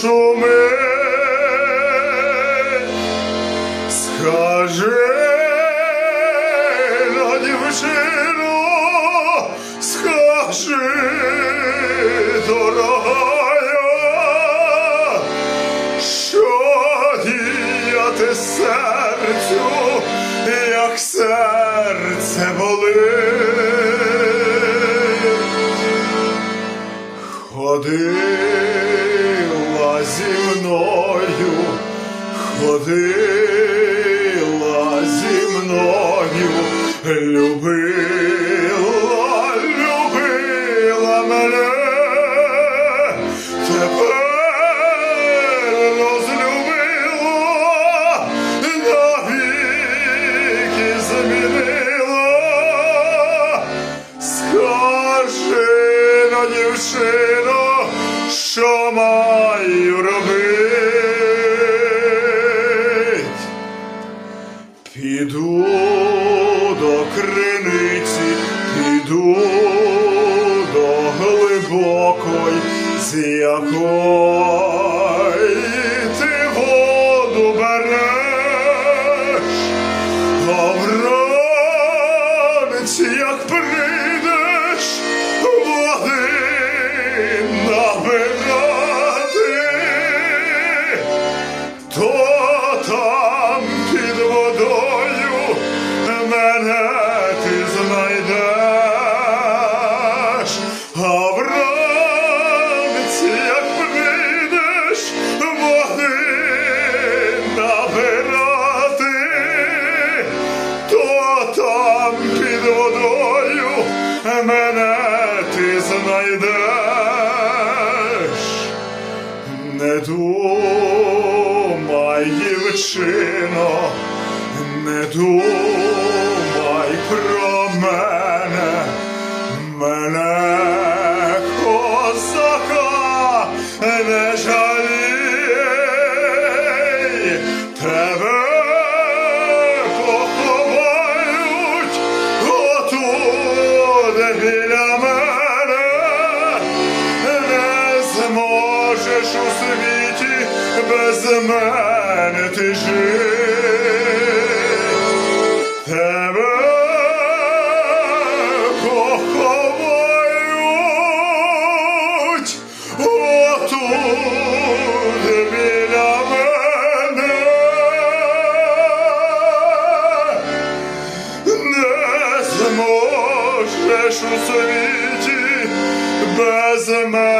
пошуми, скажи на дівчину, скажи, дорогая, що діяти серцю, як серце болить. Любила, любила мене, тепер розлюбила, навіки змінила. Скажи на дівчино, що маю робить? Піду до криниці, піду до глибокої, з якої ти воду береш. А вранці, як прийдеш, води набирати, то там думай, дівчино, не думай про мене, мене козака не жалій, тебе поховають отуде можеш у світі без мене ти жив. Тебе поховають отут біля мене. Не зможеш у світі без мене.